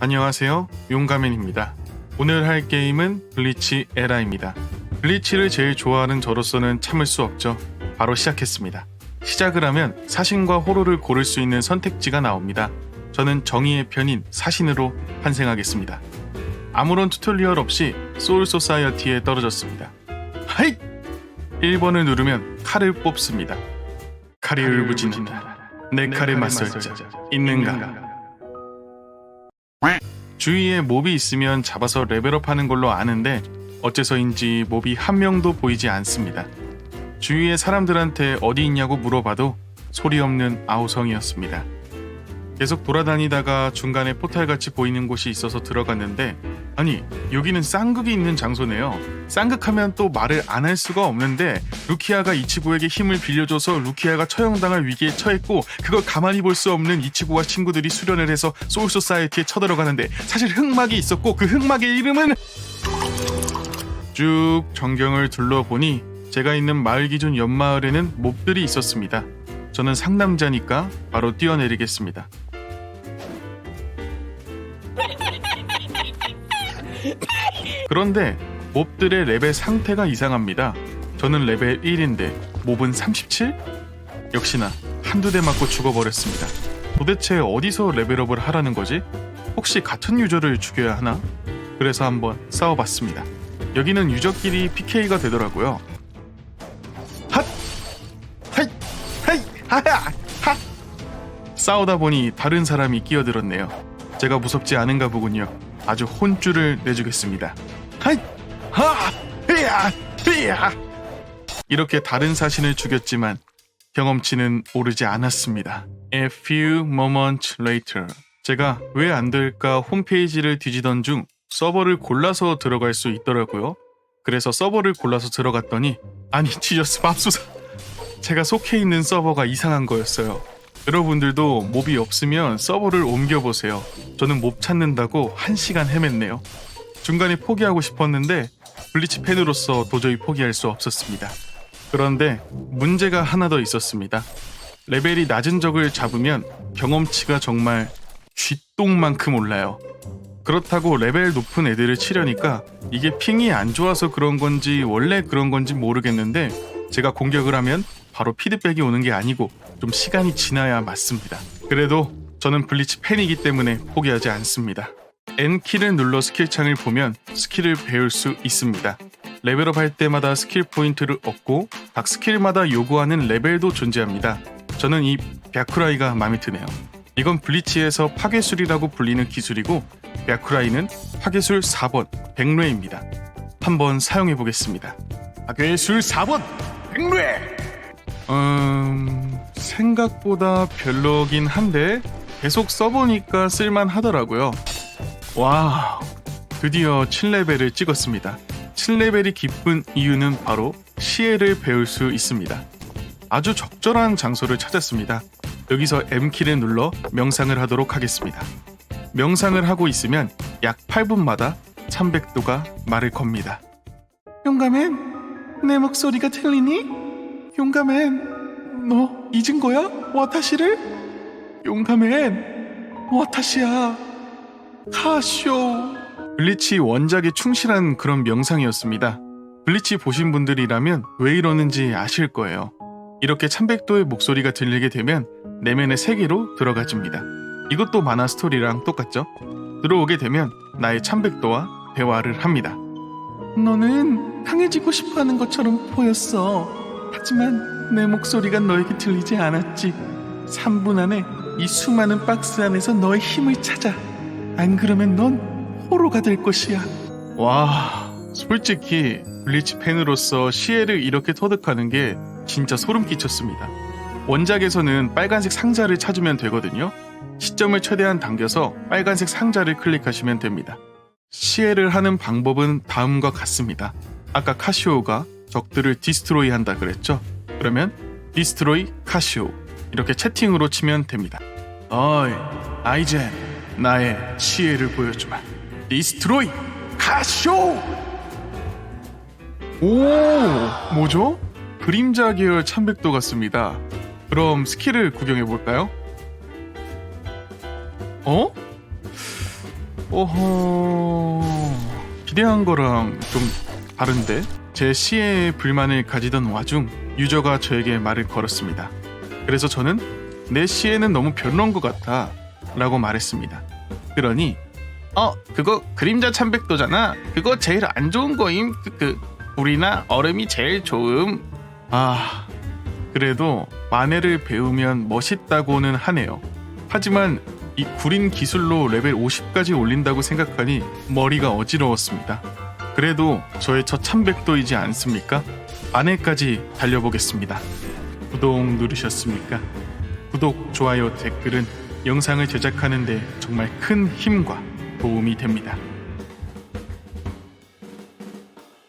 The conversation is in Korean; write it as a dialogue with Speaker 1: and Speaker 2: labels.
Speaker 1: 안녕하세요. 용가맨입니다. 오늘 할 게임은 블리치 에라입니다. 블리치를 제일 좋아하는 저로서는 참을 수 없죠. 바로 시작했습니다. 시작을 하면 사신과 호로를 고를 수 있는 선택지가 나옵니다. 저는 정의의 편인 사신으로 환생하겠습니다. 아무런 튜토리얼 없이 소울 소사이어티에 떨어졌습니다. 하이! 1번을 누르면 칼을 뽑습니다. 칼이 울부짖는다. 내 칼에 맞설 자 있는가? 주위에 몹이 있으면 잡아서 레벨업하는 걸로 아는데 어째서인지 몹이 한 명도 보이지 않습니다. 주위의 사람들한테 어디 있냐고 물어봐도 소리 없는 아우성이었습니다. 계속 돌아다니다가 중간에 포탈같이 보이는 곳이 있어서 들어갔는데 아니 여기는 쌍극이 있는 장소네요. 쌍극하면 또 말을 안 할 수가 없는데 루키아가 이치고에게 힘을 빌려줘서 루키아가 처형당할 위기에 처했고 그걸 가만히 볼 수 없는 이치고와 친구들이 수련을 해서 소울 소사이어티에 쳐들어가는데 사실 흑막이 있었고 그 흑막의 이름은 쭉 전경을 둘러보니 제가 있는 마을 기준 옆마을에는 몹들이 있었습니다. 저는 상남자니까 바로 뛰어내리겠습니다. 그런데 몹들의 레벨 상태가 이상합니다. 저는 레벨 1인데 몹은 37? 역시나 한두 대 맞고 죽어버렸습니다. 도대체 어디서 레벨업을 하라는 거지? 혹시 같은 유저를 죽여야 하나? 그래서 한번 싸워봤습니다. 여기는 유저끼리 PK가 되더라고요. 핫! 하이! 하이! 하야! 핫! 싸우다 보니 다른 사람이 끼어들었네요. 제가 무섭지 않은가 보군요. 아주 혼쭐을 내주겠습니다. 이렇게 다른 사신을 죽였지만 경험치는 오르지 않았습니다. A few moments later. 제가 왜 안 될까 홈페이지를 뒤지던 중 서버를 골라서 들어갈 수 있더라고요. 그래서 서버를 골라서 들어갔더니 아니 지저스 맙소사 제가 속해 있는 서버가 이상한 거였어요. 여러분들도 몹이 없으면 서버를 옮겨보세요. 저는 몹 찾는다고 한시간 헤맸네요. 중간에 포기하고 싶었는데 블리치 팬으로서 도저히 포기할 수 없었습니다. 그런데 문제가 하나 더 있었습니다. 레벨이 낮은 적을 잡으면 경험치가 정말 쥐똥만큼 올라요. 그렇다고 레벨 높은 애들을 치려니까 이게 핑이 안 좋아서 그런 건지 원래 그런 건지 모르겠는데 제가 공격을 하면 바로 피드백이 오는 게 아니고 좀 시간이 지나야 맞습니다. 그래도 저는 블리치 팬이기 때문에 포기하지 않습니다. N키를 눌러 스킬창을 보면 스킬을 배울 수 있습니다. 레벨업 할 때마다 스킬 포인트를 얻고 각 스킬마다 요구하는 레벨도 존재합니다. 저는 이 벽쿠라이가 마음에 드네요. 이건 블리치에서 파괴술이라고 불리는 기술이고 벽쿠라이는 파괴술 4번 백뢰입니다. 한번 사용해 보겠습니다. 파괴술 4번 백뢰. 음 생각보다 별로긴 한데 계속 써보니까 쓸만 하더라고요. 와 드디어 7레벨을 찍었습니다. 7레벨이 기쁜 이유는 바로 시혜를 배울 수 있습니다. 아주 적절한 장소를 찾았습니다. 여기서 M키를 눌러 명상을 하도록 하겠습니다. 명상을 하고 있으면 약 8분마다 300도가 말을 겁니다. 용감엔 내 목소리가 들리니? 용감엔 너 잊은 거야? 와타시를? 용감엔 와타시야 카쇼 블리치 원작에 충실한 그런 명상이었습니다. 블리치 보신 분들이라면 왜 이러는지 아실 거예요. 이렇게 300도의 목소리가 들리게 되면 내면의 세계로 들어가집니다. 이것도 만화 스토리랑 똑같죠? 들어오게 되면 나의 300도와 대화를 합니다. 너는 강해지고 싶어 하는 것처럼 보였어. 하지만 내 목소리가 너에게 들리지 않았지. 3분 안에 이 수많은 박스 안에서 너의 힘을 찾아. 안 그러면 넌 호로가 될 것이야. 와, 솔직히 블리치 팬으로서 시에를 이렇게 터득하는 게 진짜 소름 끼쳤습니다. 원작에서는 빨간색 상자를 찾으면 되거든요. 시점을 최대한 당겨서 빨간색 상자를 클릭하시면 됩니다. 시에를 하는 방법은 다음과 같습니다. 아까 카시오가 적들을 디스트로이 한다 그랬죠? 그러면 디스트로이 카시오 이렇게 채팅으로 치면 됩니다. 어이, 아이젠, 나의 시에를 보여주마. 디스트로이 카시오! 오, 뭐죠? 그림자 계열 참백도 같습니다. 그럼 스킬을 구경해 볼까요? 어? 오호 기대한 거랑 좀 다른데 제 시에 불만을 가지던 와중 유저가 저에게 말을 걸었습니다. 그래서 저는 내 시에는 너무 별론 것 같아 라고 말했습니다. 그러니 어 그거 그림자 참백도잖아 그거 제일 안 좋은 거임 그, 그 불이나 얼음이 제일 좋음 아 그래도 만해를 배우면 멋있다고는 하네요. 하지만 이 구린 기술로 레벨 50까지 올린다고 생각하니 머리가 어지러웠습니다. 그래도 저의 첫 참백도이지 않습니까? 안에까지 달려보겠습니다. 구독 누르셨습니까? 구독, 좋아요, 댓글은 영상을 제작하는데 정말 큰 힘과 도움이 됩니다.